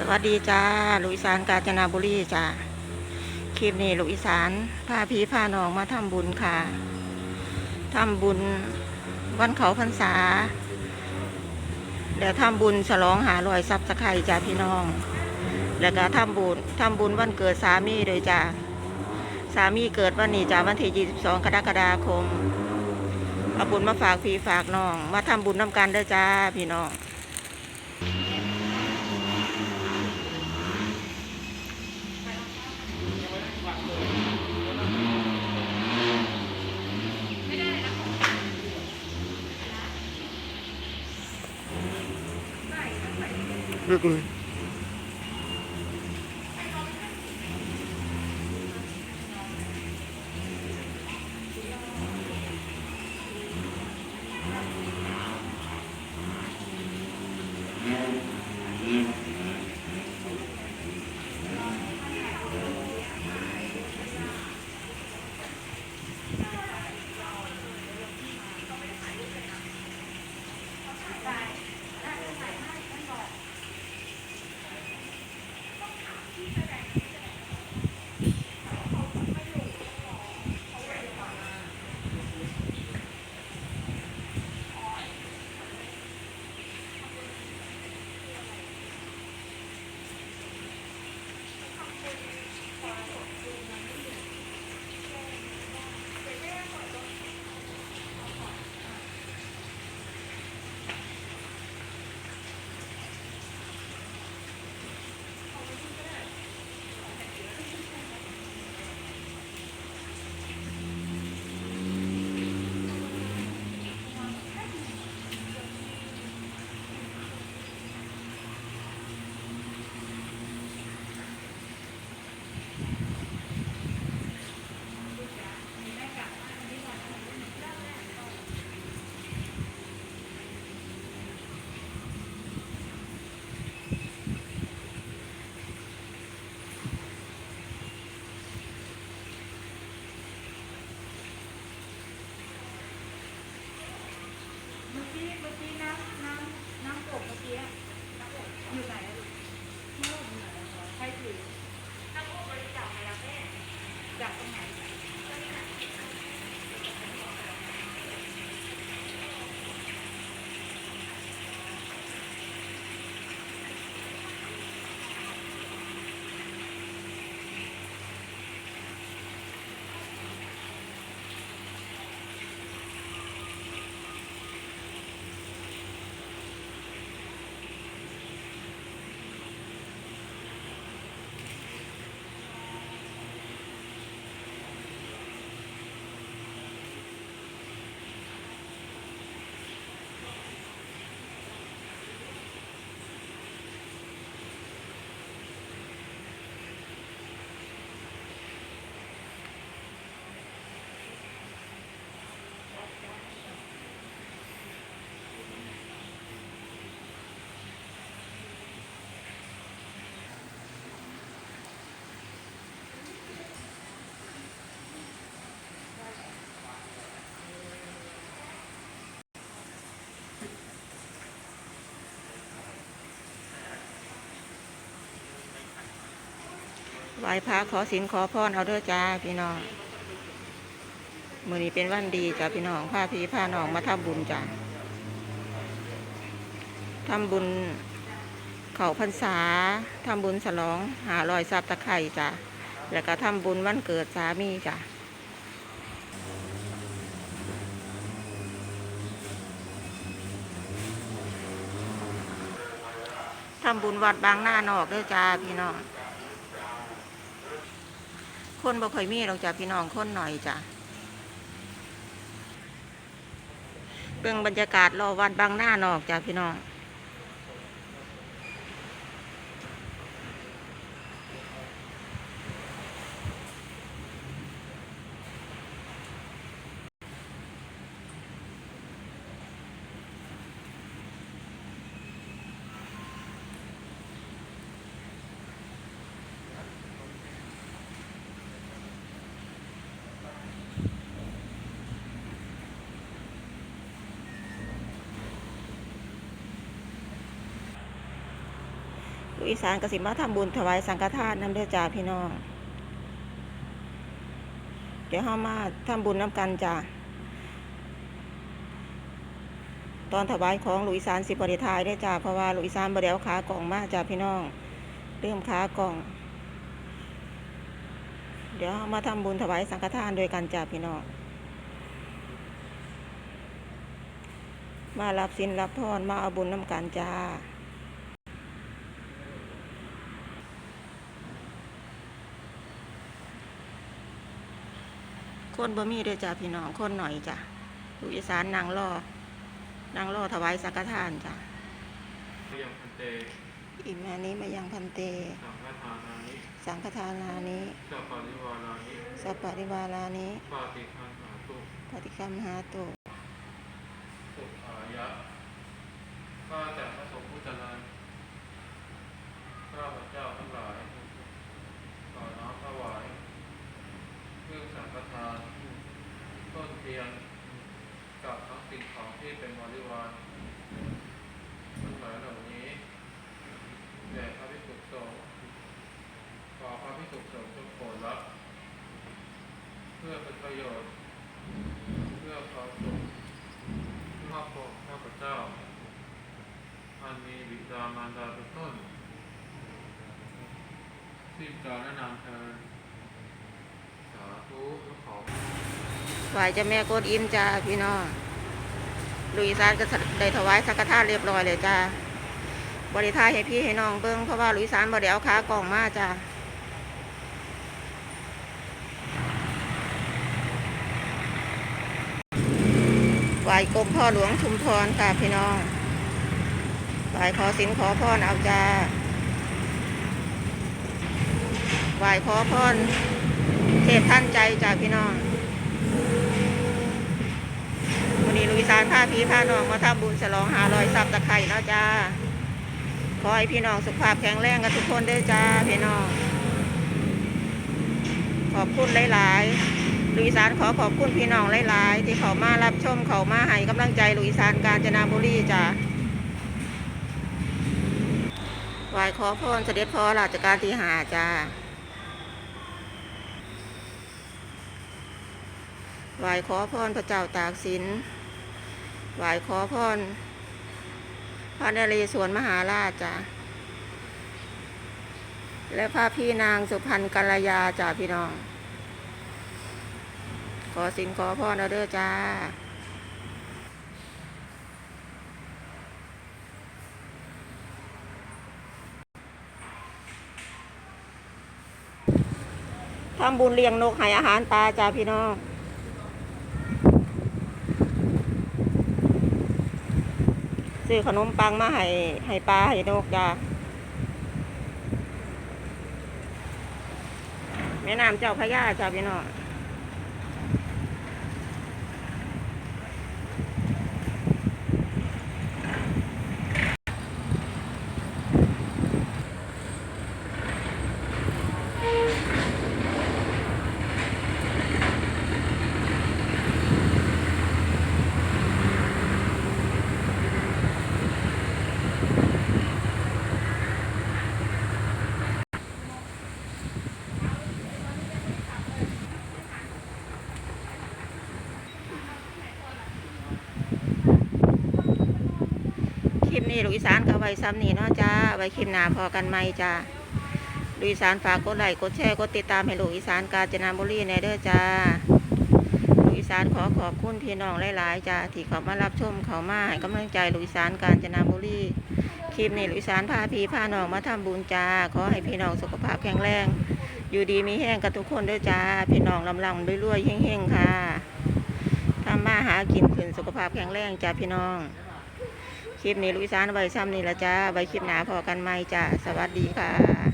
สวัสดีจ้าลูกอีสานกาญจนบุรีจ้าคลิปนี้ลูกอีสานพาพี่พาน้องมาทำบุญค่ะทำบุญวันเขาพรรษาแล้วทำบุญฉลองหาลอยซับสไข่จ้าพี่น้อง แล้วก็ทำบุญทำบุญวันเกิดสามีเลยจ้าสามีเกิดวันนี้จ้าวันที่22กรกฎาคมเอาบุญมาฝากพี่ฝากน้อง มาทำบุญน้ำกันเด้จ้าพี่น้อง ਬਿਲਕੁਲ เลือกเลยไหว้ พระขอสินขอพรเอาเด้อจ้าพี่น้องมือนี้เป็นวันดีจ้าพี่น้องพาพี่พาน้องมาทำบุญจ้าทำบุญเข่าพรรษาทำบุญฉลองหาลอยซับตะไคร่จ้าแล้วก็ทำบุญวันเกิดสามีจ้าทำบุญวัดบางหน้านอกเด้อจ้าพี่น้อง คนบ่ค่อยมีหรอกจ้ะพี่น้องคนหน่อยจ้ะเบิ่งบรรยากาศรอวันบางหน้านอกจ้ะพี่น้อง อีสานกสิมาทำบุญถวายสังฆทานน้ำเด้อจ้าพี่น้อง เดี๋ยวเฮามาทำบุญน้ำกันจ้าตอนถวายของลูกอีสานสิบริทายได้จ้าเพราะว่าลูกอีสานบริเอาขากล่องมาจ้าพี่น้องเริ่มขากล่อง เดี๋ยวเฮามาทำบุญถวายสังฆทานโดยกันจ้าพี่น้องมารับสินรับพรมาเอาบุญน้ำกันจ้า คนบ่มีเด้อจ้าพี่น้องคนหน่อยจ้ะลูกอีสานนางรอนางรอถวายสังฆทานจ้ะยังพันเตอิมานี้มายังพันเต สังฆทานานิสังฆทานานี้สัพปาริวารานิสัปปะริวารานี้ปาติคันหาตุปฏิคัมหาตุสุขายะข้าแต่พระสงฆ์ผู้เจริญข้าพระเจ้าทั้งหลายขอน้อมถวายเครื่องสังฆทานต้นเทียนกับทั้งสิ่งของ ที่เป็นบริวารทั้งหลายเหล่านี้แด่พระภิกษุสงฆ์ขอพระภิกษุสงฆ์จงโปรดรับเพื่อเป็นประโยชน์ เพื่อความสุขครอบครัวข้าพเจ้าอันมีบิดามารดาเป็นต้นสิ้นกาและนามเธอสาธุขอฝ่ายเจ้าแม่กวนอิมจ้าพี่น้อง ลูกอีสานก็ได้ถวายสังฆทานเรียบร้อยเลยจ้าบริทายให้พี่ให้น้องเบิ้งเพราะว่าลูกอีสานบ่ได้เอาขากล่องมาจ้าไหวกรมพ่อหลวงชุมพรค่ะพี่น้องไหวขอสินขอพรเอาจ้าไหวขอพรเทพท่านใจจ้าพี่น้อง วันนี้ลุยสานพาพี่พาน้องมาทำบุญฉลองหาลอยซับตะไคร่นาะจ้าขอให้พี่น้องสุขภาพแข็งแรงกันทุกคนด้อจ้าพี่น้อง ขอบคุณหลายๆลุยสานขอขอบคุณพี่น้องหลายๆที่เขามารับชมเขามาให้กำลังใจลุยสานกาญจนบุรีจ้าไหวขอพรเสด็จพ่อราชการที่หาจ้าไหวขอพรพระเจ้าตากสิน ไหวขอพรพระนเรศวรมหาราชจ้ะและพระพี่นางสุพรรณกัลยาจ้ะพี่น้อง ขอสินขอพรเอาเด้อจ้า ทำบุญเลี้ยงนกให้อาหารปลาจ้าพี่น้อง ซื้อขนมปังมาให้ให้ปลาให้นกจ้าแม่น้ำเจ้าพระยาจ้าพี่น้องคลิป นี้ลูกอีสานก็ไว้ซ้ำนี่เนาะจ้า ไว้คลิปหน้าพอกันไหมจ้าลูกอีสานฝากกดไลค์กดแชร์กดติดตามให้ลูกอีสานกาญจนบุรีในเด้อจ้าลูกอีสานขอขอบคุณพี่น้องหลายๆจ้าที่เขามารับชมเขามาให้กำลังใจลูกอีสานกาญจนบุรีคลิปนี้ลูกอีสานพาพี่พาน้องมาทำบุญจ้าขอให้พี่น้องสุขภาพแข็งแรง อยู่ดีมีแห้งกับทุกคนเด้อจ้า พี่น้องลำลังด้วยรวยเฮงๆค่ะทำมาหากินขึ้นสุขภาพแข็งแรงจ้าพี่น้อง คลิปนี้ลุยสานใบซ้ำนี่ละจ้าใบคลิปหนาพอกันไหมจ้า สวัสดีค่ะ